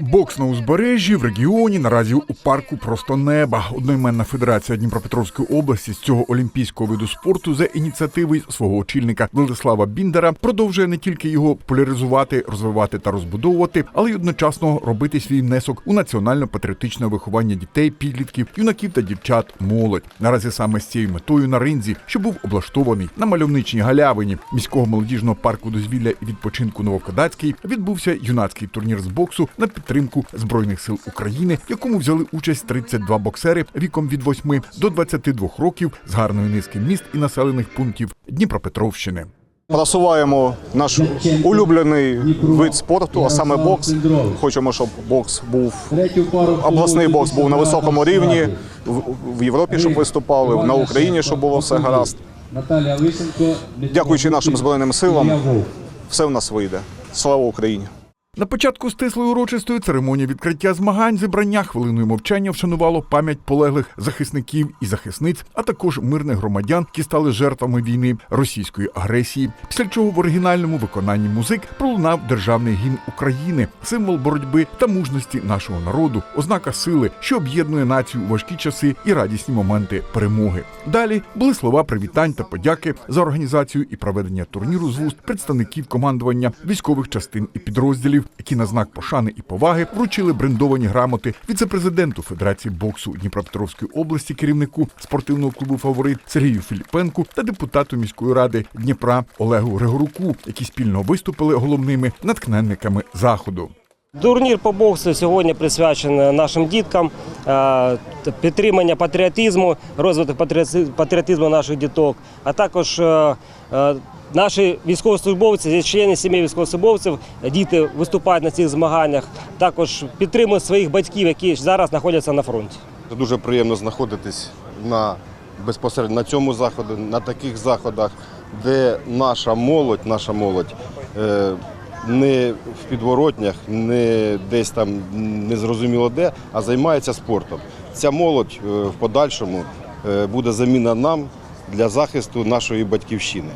Бокс на узбережжі в регіоні наразі у парку просто неба. Одноіменна федерація Дніпропетровської області з цього олімпійського виду спорту за ініціативи свого очільника Владислава Біндера продовжує не тільки його популяризувати, розвивати та розбудовувати, але й одночасно робити свій внесок у національно-патріотичне виховання дітей, підлітків, юнаків та дівчат, молодь. Наразі саме з цією метою на ринзі, що був облаштований на мальовничній галявині міського молодіжного парку дозвілля і відпочинку Новокодацький, відбувся юнацький турнір з боксу на підтримку збройних сил України, в якому взяли участь 32 боксери віком від 8 до 22 років з гарної низки міст і населених пунктів Дніпропетровщини. Просуваємо наш улюблений вид спорту, а саме бокс. Хочемо, щоб бокс був обласний бокс був на високому рівні, в- Європі, щоб виступали, на Україні, щоб було все гаразд. Наталія Лисенко. Дякуючи нашим збройним силам, все в нас вийде. Слава Україні! На початку стислої урочистої церемонії відкриття змагань зібрання хвилиною мовчання вшанувало пам'ять полеглих захисників і захисниць, а також мирних громадян, які стали жертвами війни російської агресії. Після чого в оригінальному виконанні музик пролунав державний гімн України, символ боротьби та мужності нашого народу, ознака сили, що об'єднує націю у важкі часи і радісні моменти перемоги. Далі були слова привітань та подяки за організацію і проведення турніру з вуст представників командування військових частин і підрозділів, які на знак пошани і поваги вручили брендовані грамоти віце-президенту Федерації боксу Дніпропетровської області, керівнику спортивного клубу Фаворит Сергію Філіпенку та депутату міської ради Дніпра Олегу Григоруку, які спільно виступили головними натхненниками заходу. Турнір по боксу сьогодні присвячений нашим діткам, е, підтримання патріотизму, розвиток патріоти- патріотизму наших діток, а також е, е, наші військовослужбовці, члени сім'ї військовослужбовців, діти виступають на цих змаганнях, також підтримують своїх батьків, які зараз знаходяться на фронті. Дуже приємно знаходитись на безпосередньо на цьому заході, на таких заходах, де наша молодь, наша молодь е, не в підворотнях, не десь там незрозуміло де, а займається спортом. Ця молодь е, в подальшому е, буде заміна нам для захисту нашої батьківщини.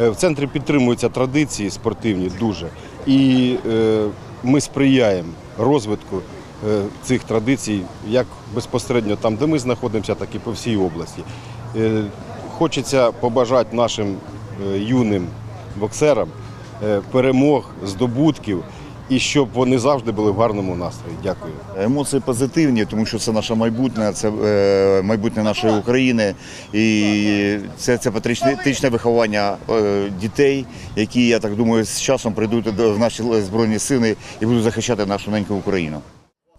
Е, В центрі підтримуються традиції спортивні дуже, і е, ми сприяємо розвитку е, цих традицій як безпосередньо там, де ми знаходимося, так і по всій області. Хочеться побажати нашим юним боксерам перемог, здобутків і щоб вони завжди були в гарному настрої. Дякую. Емоції позитивні, тому що це наше майбутнє, це е, майбутнє нашої України. І це, це патріотичне виховання е, дітей, які, я так думаю, з часом прийдуть до- в наші збройні сили і будуть захищати нашу неньку Україну.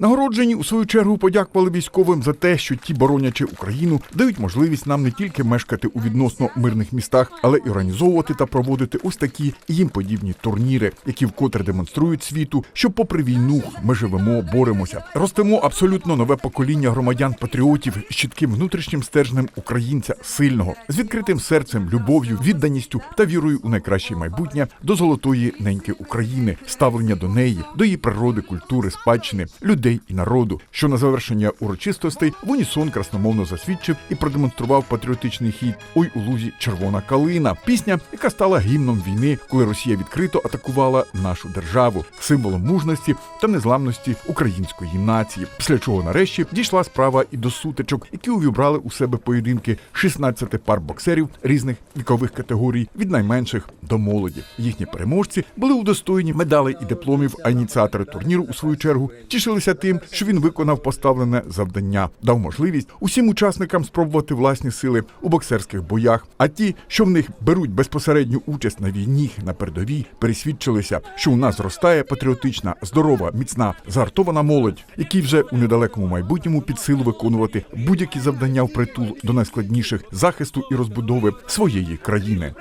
Нагороджені у свою чергу подякували військовим за те, що ті, боронячи Україну, дають можливість нам не тільки мешкати у відносно мирних містах, але й організовувати та проводити ось такі їм подібні турніри, які вкотре демонструють світу, що, попри війну, ми живемо, боремося, ростемо абсолютно нове покоління громадян-патріотів з чітким внутрішнім стержнем українця сильного, з відкритим серцем, любов'ю, відданістю та вірою у найкраще майбутнє до золотої неньки України, ставлення до неї, до її природи, культури, спадщини, людей і народу, що на завершення урочистостей в унісон красномовно засвідчив і продемонстрував патріотичний хід Ой у лузі червона калина. Пісня, яка стала гімном війни, коли Росія відкрито атакувала нашу державу, символом мужності та незламності української нації. Після чого нарешті дійшла справа і до сутичок, які увібрали у себе поєдинки 16 пар боксерів різних вікових категорій від найменших до молоді. Їхні переможці були удостоєні медалей і дипломів, а ініціатори турніру у свою чергу тішилися тим, що він виконав поставлене завдання, дав можливість усім учасникам спробувати власні сили у боксерських боях. А ті, що в них беруть безпосередню участь на війні на передовій, пересвідчилися, що у нас зростає патріотична, здорова, міцна, зартована молодь, які вже у недалекому майбутньому під силу виконувати будь-які завдання в притул до найскладніших захисту і розбудови своєї країни.